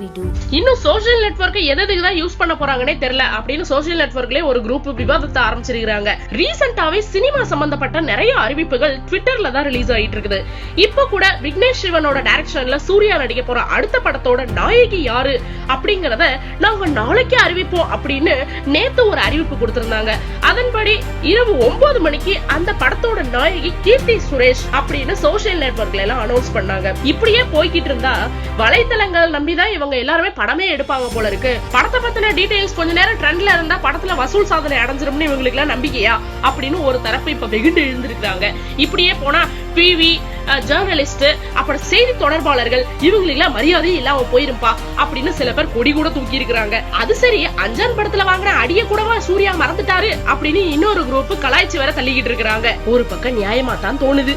What இன்னும் social நெட்ஒர்க்கை எதுக்கு தான் யூஸ் பண்ண போறாங்கன்னே தெரியல. அப்படின்னு சோஷியல் நெட்ஒர்க்லயே ஒரு குரூப் விவாதத்தை ஆரம்பிச்சிருக்காங்க ரீசெண்டாவே சினிமா சம்பந்தப்பட்ட நிறைய அறிவிப்புகள் ட்விட்டர்ல தான் ரிலீஸ் ஆயிட்டு இருக்குது. இப்ப கூட விக்னேஷ் சிவனோட டைரக்ஷன்ல சூர்யா நடிக்க போற அடுத்த படத்தோட நாயகி யாரு அப்படிங்கறத நாங்க நாளைக்கே அறிவிப்போம் அப்படின்னு நேத்து ஒரு அறிவிப்பு கொடுத்திருந்தாங்க. அதன்படி இரவு ஒன்பது மணிக்கு அந்த படத்தோட நாயகி கீர்த்தி சுரேஷ் அப்படின்னு சோசியல் நெட்ஒர்க்ல எல்லாம் அனௌன்ஸ் பண்ணாங்க. இப்படியே போய்கிட்டு இருந்தா வலைத்தளங்கள் நம்பிதான் இவங்க எல்லாருமே படமே எடுப்பாங்க போல இருக்கு. படத்தை பத்தின டீடைல்ஸ் கொஞ்ச நேரம் ட்ரெண்ட்ல இருந்தா படத்துல வசூல் சாதனை அடைஞ்சிரும்னு இவங்களுக்கு எல்லாம் நம்பிக்கையா? அப்படின்னு ஒரு தரப்பு இப்ப வெகுண்டு எழுந்திருக்காங்க இப்படியே போனா பிவி ஜேர்னலிஸ்ட் அப்புறம் செய்தி தொடர்பாளர்கள் இவங்களுக்கெல்லாம் மரியாதையே இல்லாம போயிருப்பா அப்படின்னு சில பேர் கொடி கூட தூக்கி இருக்கிறாங்க. அது சரி அஞ்சான் படத்துல வாங்குற அடிய கூடவா சூர்யா மறந்துட்டாரு? அப்படின்னு இன்னொரு குரூப் கலாய்ச்சி வேற தள்ளிக்கிட்டு இருக்காங்க ஒரு பக்கம் நியாயமா தான் தோணுது.